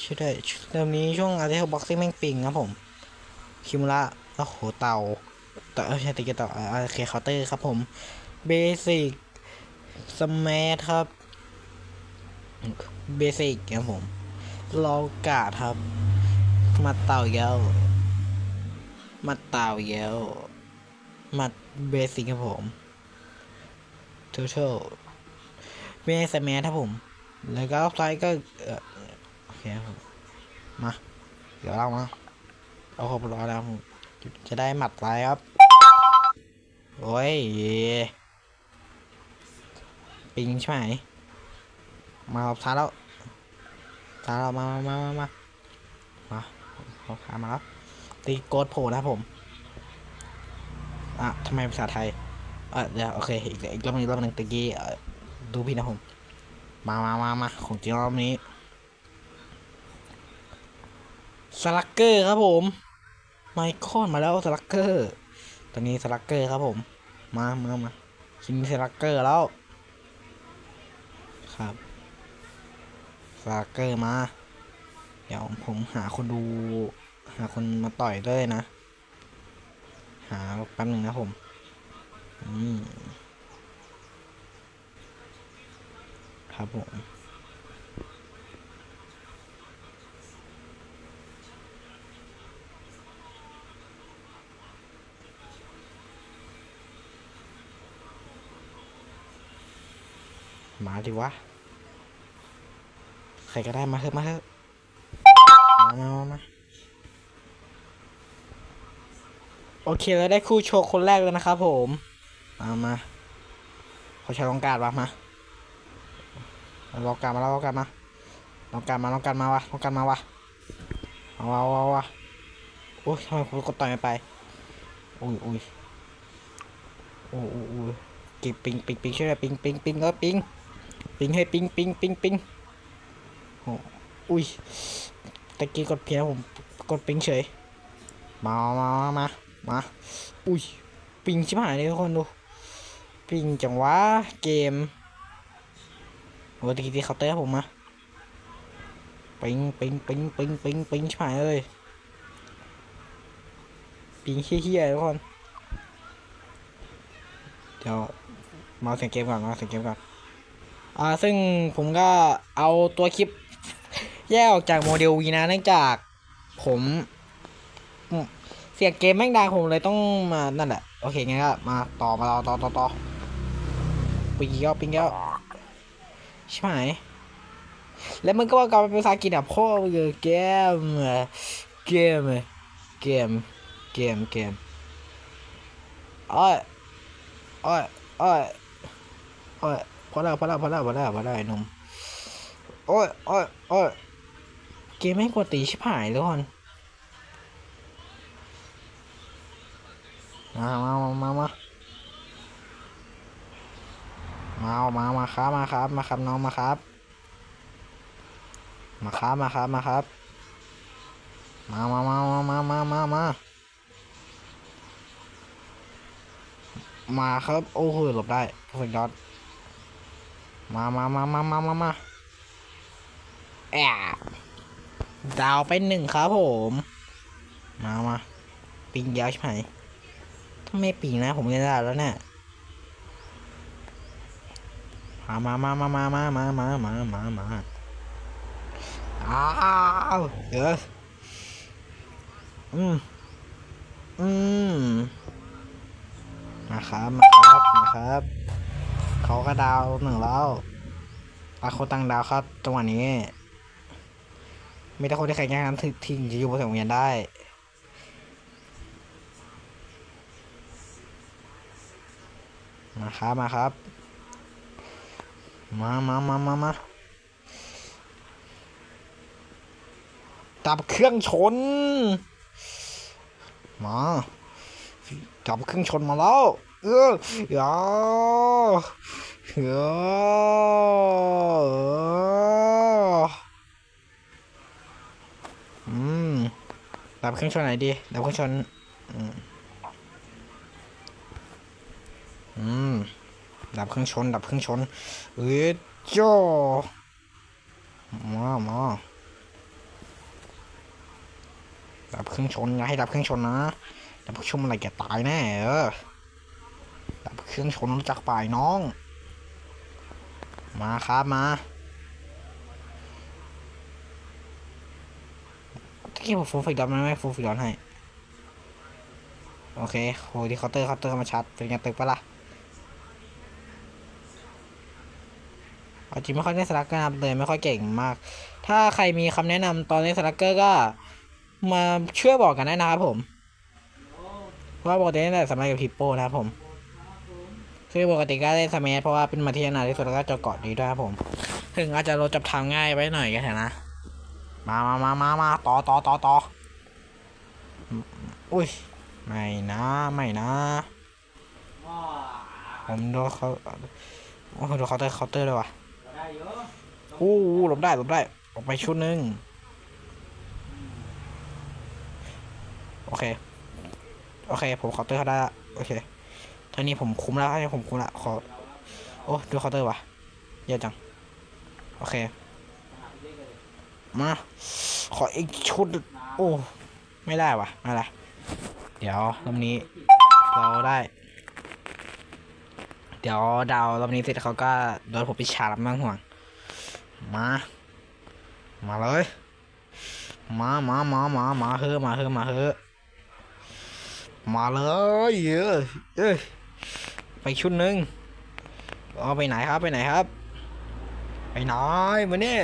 ช่วยด้เริ่มนี้ช่วงอาร์เทลบ็อกซิ่งแม่งปิงครับผม คิมุระโอ้โหเต่าเต่าเอ้ยไม่ใช่ติกเต่าอ่าโอเคเคาน์เตอร์ครับผมเบสิกสมัทครับเบสิกครับผมลอกาดครับ มาเต่าเยลมาเต่าเยลมาเบสิกครับผมทูเทลเบสแมทครับผม แล้วก็ไซก็ เคครับมา เดี๋ยวเรามาเอาครบร้อยแล้วผมจะได้หมัดไซด์ครับ โอ้ย ปิงใช่ไหม มาครับท้าแล้วท้าเรามามามามามามาเขาขามาแล้วตีโกดโผล่นะผม อะทำไมภาษาไทยอะเดี๋ยวโอเค อีกอีกรอบนึงรอบหนึงตะกี้ดูพี่นะผม มามามามาของจริงรอบนี้ สลักเกอร์ครับผมไมคอนมาแล้วสลักเกอร์ตอนนี้สลักเกอร์ครับผม มามามาคินสลักเกอร์แล้ว ครับสลักเกอร์มา เดี๋ยวผมหาคนดู หาคนมาต่อยด้วยนะ หาแป๊บหนึ่งนะผมอืมครับผม มาดิวะ ใครก็ได้มาเถอะมาเถอะมามามามาโอเคแล้วได้คู่โชว์คนแรกแล้วนะครับผม มามาเขาใช้ลองการวะมาลองการมาแล้วลองการมาลองการมาลองการมาวะลองการมาวะเอาวะเอาวะเอาโอ้ยทำไมผมกดต่อยไม่ไปอุ้ยอุ้ยโอ้โอ้โอ้ยกิบปิงปิงปิงช่วยหน่อยปิงปิงปิงแล้วปิง ปิงให้ปิงปิงปิงปิงโอ้อุ้ยตะกี้กดเพียผมกดปิงเฉยมามามามามาอุ้ยปิงชิบหายเลยทุกคนดูปิงจังวะเกมโอ้ตะกี้ที่เคาน์เตอร์ผมมาปิงปิงปิงปิงปิงปิงชิบหายเลยปิงเฮี้ยๆทุกคนเดี๋ยวมาเสียงเกมก่อนมาเสียงเกมก่อน อ่าซึ่งผมก็เอาตัวคลิปแยกออกจากโมเดลวีนะเนื่องจากผมเสียงเกมแม่งดังผมเลยต้องมานั่นแหละโอเคงั้นก็มาต่อมาต่อต่อต่อต่อปิงเกี้ยวปิงเกี้ยวใช่ไหมแล้วมึงก็ว่ากลับเป็นภาษาอังกฤษอะพ่อมึงอะเกมเกมเกมเกมเกมอ้อยอ้อยอ้อยอ้อย พอแล้วพอแล้วพอแล้วพอแล้วพอแล้วไอ้นมโอ้ยโอ้ยโอ้ยเกมไม่กดตีชิบหายเลยคนมามามามามามา มาครับ มาครับ มาครับน้องมาครับ มาครับ มาครับ มาครับ มามามามามามามา มามาครับ โอ้โหหลบได้สุดยอด มามามามามามามาแอบดาวไปหนึ่งครับผม มามาปิงยาวใช่ไหมถ้าไม่ปิงนะ ผมจะได้แล้วเนี่ยมามามามามามามามามามามาอ้าวเดี๋ยวอืมอืมมาครับ มาครับ มาครับ เขาก็ดาวหนึ่งแล้วตาโคตังดาวครับจังหวะนี้ ไม่ได้คนที่แข่งงานถึงทิ้งจะอยู่บนสังเวียนได้มาครับมาครับ มามามามามาจับเครื่องชน มาจับเครื่องชนมาแล้ว เอออย่า อืมดับเครื่องชนไหนดีดับเครื่องชน อืม ดับเครื่องชน ดับเครื่องชนเอ้ยจ้มามาดับเครื่องชนอย่าให้ดับเครื่องชนนะดับเครื่องชนอะไรแกตายแน่เออดับเครื่องชนรู้จักป่ายน้อง มาครับมาตะกี้ผมฟูฟิกดอนไหมฟูฟิกดอนให้ โอเคโหดีเคาน์เตอร์เคาน์เตอร์เข้ามาชัดเป็นไงตึกปะล่ะเอาจริงไม่ค่อยเล่นสลักเกอร์นะเลยไม่ค่อยเก่งมาก ถ้าใครมีคำแนะนำตอนเล่นสลักเกอร์ก็ มาช่วยบอกกันได้นะครับผม ว่าปกเล่นแต่สมัยกับฮิปโปนะครับผม คือปกติก็เล่นสมัยเพราะว่าเป็นมาที่นานที่สุดแล้วก็จะเกาะดีด้วยครับผม ถึงอาจจะลดจับทางง่ายไว้หน่อยก็เถอะนะ มามามามามาต่อต่อต่อต่ออุ้ย ไม่นะ ไม่นะ ผมโดนเขาโอ้โหโดนเคาน์เตอร์เคาน์เตอร์เลยว่ะโอ้โหหลบได้หลบได้ ออกไปชุดหนึ่งโอเค โอเค ผมเคาน์เตอร์เขาได้ละโอเค ทีนี้ผมคุ้มแล้วทีนี้ผมคุ้มละขอ โอ้ดูเคาน์เตอร์วะเยอะจัง โอเค มา ขออีกชุด โอ้ ไม่ได้วะไม่เป็นไรเดี๋ยวรอบนี้ เราได้ เดี๋ยวดาวรอบนี้เสร็จเขาก็โดนผมไปฉาบมั่งห่วง มา มาเลย มามามามามาเฮ้อมาเฮ้อมาเฮ้อมาเลยเอ้ยเอ้ย ไปชุดหนึ่งเอาไปไหนครับไปไหนครับ ไปไหนมาเนี่ย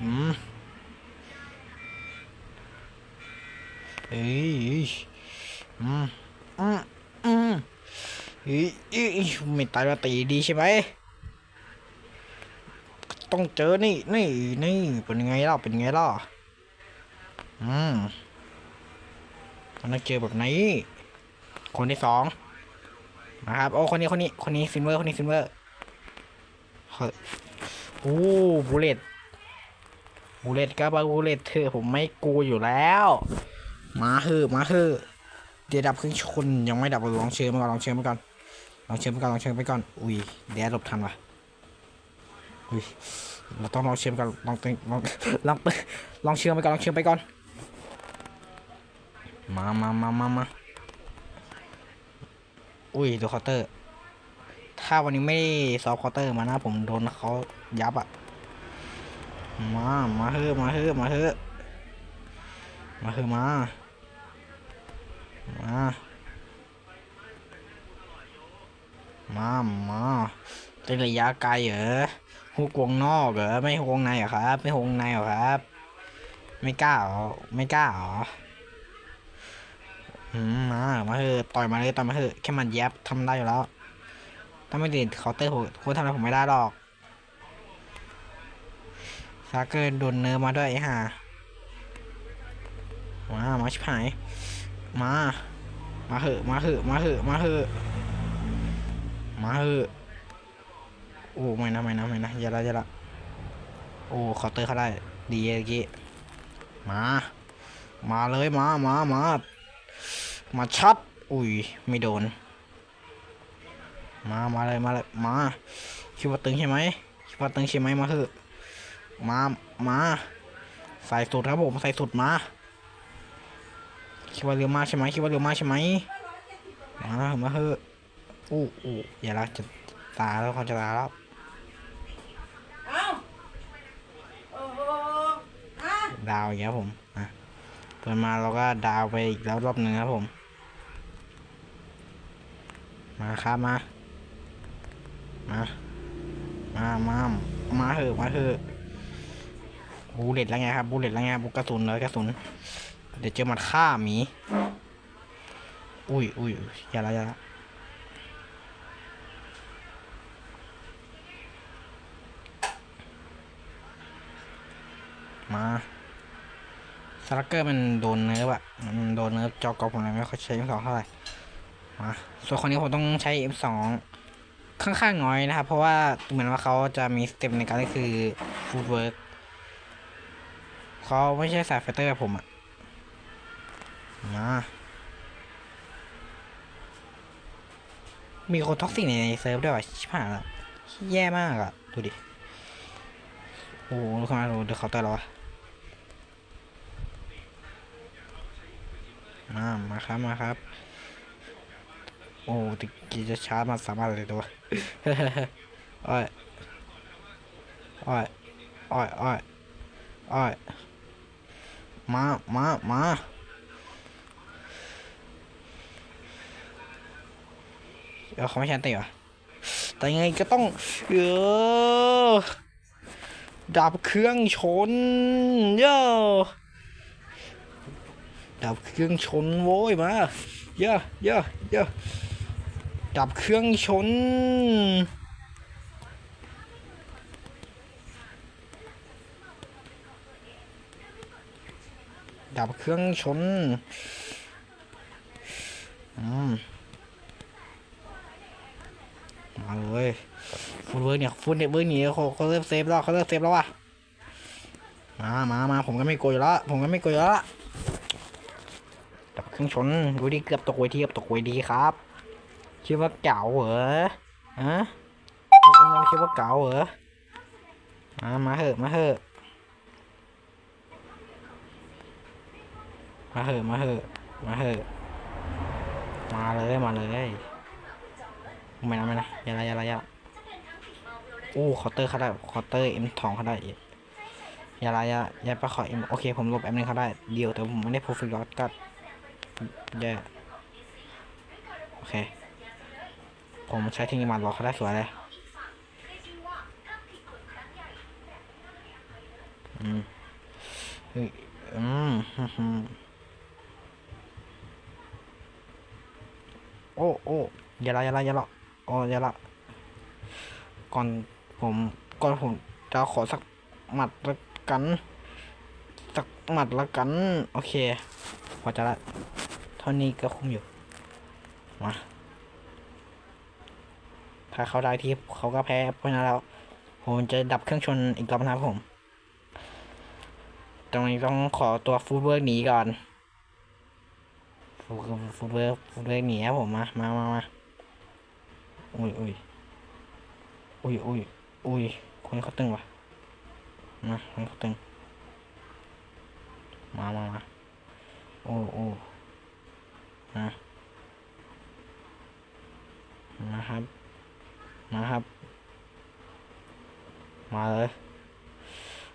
อืมเอ้ยอืมอืมอืมเฮ้ยเอ้ยไม่ตายมาตีดีใช่ไหมต้องเจอนี่นี่นี่เป็นไงล่ะเป็นไงล่ะอืมมันต้องเจอแบบนี้ คนที่สองนะครับ โอ้ คนนี้ คนนี้ คนนี้ซินเวอร์ คนนี้ซินเวอร์เฮ้ยโอ้บูเลตบูเลตก็บาบูเลตเธอผมไม่กูอยู่แล้ว มาเฮอะมาเฮอะเดี๋ยวดับเครื่งชนยังไม่ดับลยลองเชิญมาก่อนลองเชิญมาก่อนลองเชิญไปก่อนลองเชิญไปก่อน อุ้ยเดี๋ยวหลบทันวะอุ้ย เราต้องลองเชื่อมกันลองตึงลองลองลองเชื่อมไปก่อนลองเชื่อมไปก่อน มามามามามา อุ้ยดูเคาน์เตอร์ ถ้าวันนี้ไม่ได้ซอฟเคาน์เตอร์มานะผมโดนเขายับอะมา มาเฮ้อมาเฮ้อมาเฮ้อมาเฮ้อมา มา มา มาเป็นระยะไกลเหรอฮุกวงนอกเหรอ ไม่ฮุกวงในเหรอครับ ไม่ฮุกวงในเหรอครับ ไม่กล้าเหรอ ไม่กล้าเหรอ มา มาเถอะต่อยมาเลยต่อยมาเถอะแค่มันแยบทำได้อยู่แล้ว ถ้าไม่ติดเคาน์เตอร์ผมคุณทำอะไรผมไม่ได้หรอกซาเกอร์โดนเนิร์มาด้วยไอ้ห่ามา มาชิบหาย มา มาเหอะ มาเหอะ มาเหอะ มาเหอะ มาเหอะ โอ้ไม่นะไม่นะไม่นะอย่าละอย่าละโอ้เคาน์เตอร์เขาได้ ดีเมื่อกี้ มา มาเลยมา มา มา มาชัดอุ้ยไม่โดน มา มาเลยมาเลยมาคิดว่าตึงใช่ไหมคิดว่าตึงใช่ไหมมาเถอะมามาใส่สุดครับผมใส่สุดมาคิดว่าเร็วมากใช่ไหมคิดว่าเร็วมากใช่ไหมมามาเถอะอู้อู้อย่าละจะตายแล้วเขาจะตายแล้วเอ้าโอ้โหฮะดาวอย่างเงี้ยครับผมอะเปิดมาเราก็ดาวไปอีกแล้วรอบหนึ่งครับผม มาครับมา มา มามามาเถอะมาเถอะบูเลตแล้วไงครับบูเลตแล้วไงบุกกระสุนเลยกระสุน เดี๋ยวเจอมันฆ่าหมี อุ้ยอุ้ยอย่าละอย่าละมาสลักเกอร์มันโดนเนื้ออะมันโดนเนื้อจอกอผมเลยไม่ค่อยใช้ M2 เท่าไหร่ ส่วนคนนี้ผมต้องใช้ M2 ค่อนข้างน้อยนะครับ เพราะว่าเหมือนว่าเขาจะมีสเต็ปในการก็คือฟูดเวิร์กเขาไม่ใช่สายไฟเตอร์แบบผมอะมามีคนท็อกซิกในเซิร์ฟด้วยว่ะชิบหายละแย่มากอะดูดิ โอ้โหดูเข้ามาดูเดี๋ยวเขาเตอร์แล้ววะมามาครับ มาครับ โอ้ตะกี้จะชาร์จมาสามารถเลยตัวอ้อยอ้อยอ้อยอ้อยอ้อยมามามาเดี๋ยวเขาไม่ใช่เตะวะแต่ยังไงก็ต้องเออดับเครื่องชนเย้ดับเครื่องชนโว้ยมาเยอะเยอะเยอะ ดับเครื่องชน ดับเครื่องชน อืมมาเลยฟูดเวิร์กเนี่ยฟูดเวิร์กหนีเขาเขาเริ่มเซฟแล้วเขาเริ่มเซฟแล้วว่ะมามามาผมก็ไม่กลัวอยู่แล้วผมก็ไม่กลัวอยู่แล้วล่ะดับเครื่องชนดูดิเกือบตกเวทีเกือบตกเวทีครับ คิดว่าเก๋าเหรอฮะยังคิดว่าเก๋าเหรอมามาเหอะมาเหอะมาเหอะมาเหอะมาเหอะมาเลยมาเลยไม่นะไม่นะยาละยาละยาละโอ้คาน์เตอร์เขาได้คาน์เตอร์เอ็มทองเขาได้ยาละยาย่าไปขอเอ็มโอเคผมลบเอ็มนึงเขาได้เดียวแต่ผมไม่ได้โปรฟิลยอดก็แย่โอเค ผมใช้ทคนิคมันรอเขาได้สวยเลยอืมอืมฮึ่มฮึ่มโอ้โอ้อย่าละอย่าละอย่าละโอ้อย่าละก่อนผมก่อนผมจะขอสักหมัดละกันสักหมัดละกัน โอเคพอจะละเท่านี้ก็คุ้มอยู่ มา ถ้าเขาได้ที่เขาก็แพ้เพราะฉะนั้นแล้วผมจะดับเครื่องชนอีกรอบนะครับผม ตรงนี้ต้องขอตัวฟูดเวิร์กหนีก่อนฟูฟูดเวิร์กฟูดเวิร์กหนีครับผมมามามามาอุ้ยอุ้ยอุ้ยอุ้ยอุ้ยคนเขาตึงวะมาคนเขาตึง มามามาโอ้โอ้มามาครับ มาครับ มาเลย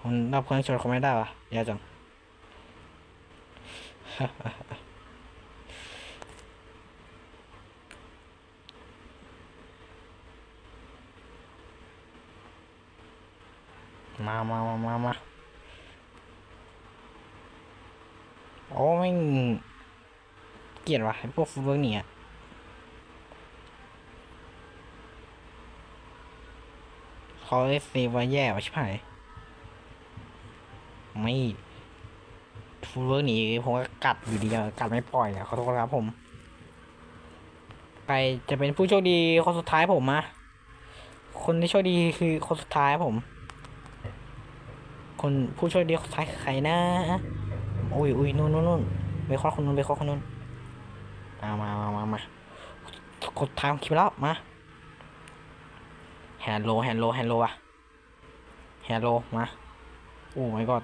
คนดับเครื่องชนเขาไม่ได้วะแย่จังมามามามามาโอ้ไม่เกลียดว่ะไอ้พวกฟูเวิร์กเนี่ย เขาเอฟซีว่าแย่ว่ะชิบหายไม่ฟูเวิร์กหนีผมก็กัดอยู่ดีกัดไม่ปล่อยอะขอโทษครับผม ไปจะเป็นผู้โชคดีคนสุดท้ายผมอะคนที่โชคดีคือคนสุดท้ายผม คนผู้โชคดีคนสุดท้ายคือใครนะอุ้ยอุ้ยนู่นนู่นนู่นไปข้อคนนู้นไปข้อคนนู้นมามามามามากดทางคิวแล้วมา แฮนโลแฮนโลแฮนโลอะแฮนโลมาโอ้ไม่ก็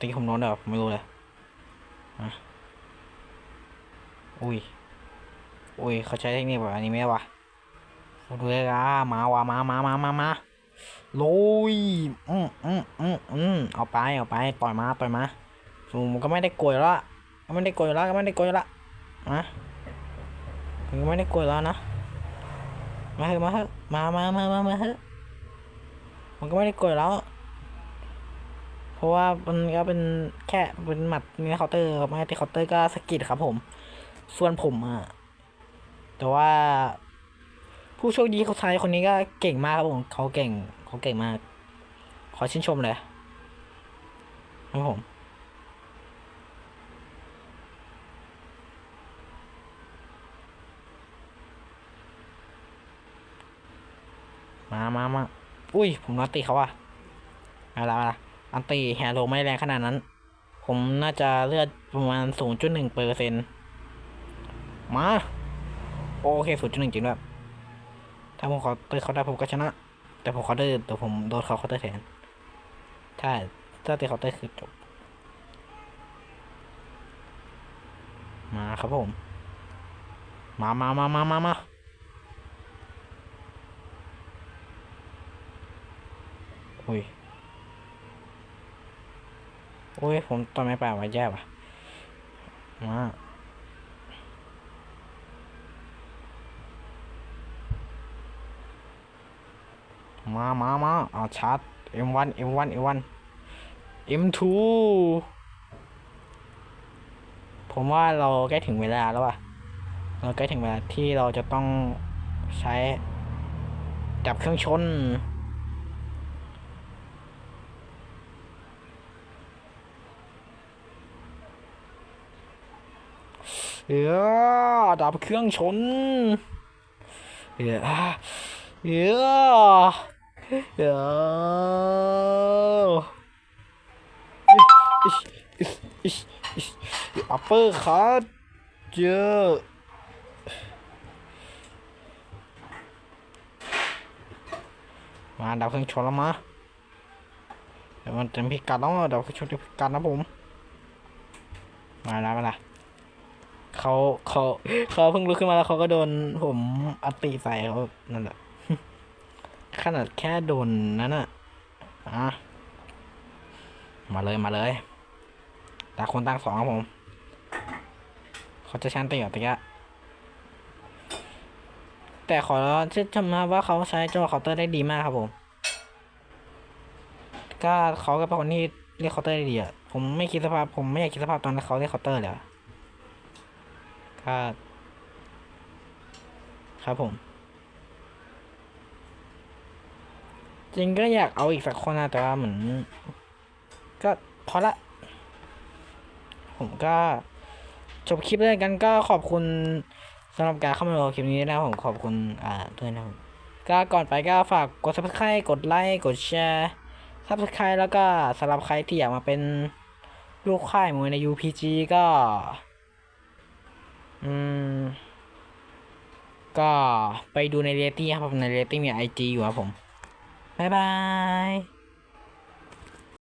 ตีผมโน้นเด้อไม่รู้เลยมาอุ้ยอุ้ยเขาใช้เทคนิคแบบอันนี้ไหมวะดูเลยอะมาวะมามามามามาโลยอืมอืมอืมอืมเอาไปเอาไปปล่อยมาปล่อยมาสูมก็ไม่ได้โกยแล้วก็ไม่ได้โกยแล้วก็ไม่ได้โกยแล้วนะมันก็ไม่ได้โกยแล้วนะ มาเถอะมาเถอะมามามามามาเถอะมันก็ไม่ได้โกยแล้ว เพราะว่ามันก็เป็นแค่เป็นหมัดในเคาน์เตอร์ครับไม่ที่เคาน์เตอร์ก็สกิดครับผม ส่วนผมอะแต่ว่า ผู้โชคดีเขาชายคนนี้ก็เก่งมากครับผมเขาเก่งเขาเก่งมาก ขอชื่นชมเลยครับผม มามามาอุ้ย ผมนัดตีเขาอะอะไรอะไรอันตีแฮโรไม่แรงขนาดนั้น ผมน่าจะเลือดประมาณ0.1เปอร์เซ็นต์มา โอเค0.1จริงด้วยถ้าผมขอเตอร์เขาได้ผมก็ชนะ แต่ผมขอเตอร์แต่ผมโดนเขาเขาเตอร์แทนใช่ถ้าเตะเขาเตอร์คือจบ มาครับผม มามามามามามา อุ้ยโอ้ยผมต้นไม้ป่าไว้แย่ว่ะมามามามาเอาชาร์จ M1 M1 M1 M2 ผมว่าเราใกล้ถึงเวลาแล้วว่ะ เราใกล้ถึงเวลาที่เราจะต้องใช้ดับเครื่องชน เออดับเครื่องชนเออเออเอออัปเปอร์คัทเจอมาดับเครื่องชนแล้วมาเดี๋ยวมันเต็มพิกัดแล้วดับเครื่องชนเต็มพิกัดนะผม มาแล้วมาละ เขาเขาเขาเพิ่งลุกขึ้นมาแล้วเขาก็โดนผมอัตีใส่เขานั่นแหละขนาดแค่โดนนั่นน่ะอะมาเลยมาเลยต่างคนต่างสองครับผม เขาจะชันตีกับตะกะแต่ขอชื่นชมนะว่าเขาใช้จอเคาน์เตอร์ได้ดีมากครับผม ก็เขาก็เป็นคนที่เรียกเคาน์เตอร์ได้ดีอะผมไม่คิดสภาพผมไม่อยากคิดสภาพตอนเขาเรียกเคาน์เตอร์เลยอะ ครับครับผม จริงก็อยากเอาอีกสักคนนะแต่ว่าเหมือน ก็พอละ ผมก็ จบคลิปเลยกันก็ขอบคุณสำหรับการเข้ามาดูคลิปนี้นะผมขอบคุณอ่าด้วยนะก็ก่อนไปก็ฝากกด subscribe กดไลค์กดแชร์ subscribe แล้วก็สำหรับใครที่อยากมาเป็นลูกค่ายมวยใน UPG ก็ อืม ก็ไปดูในเรตติ้งครับผมในเรตติ้งมีไอจีอยู่ครับผม บ๊ายบาย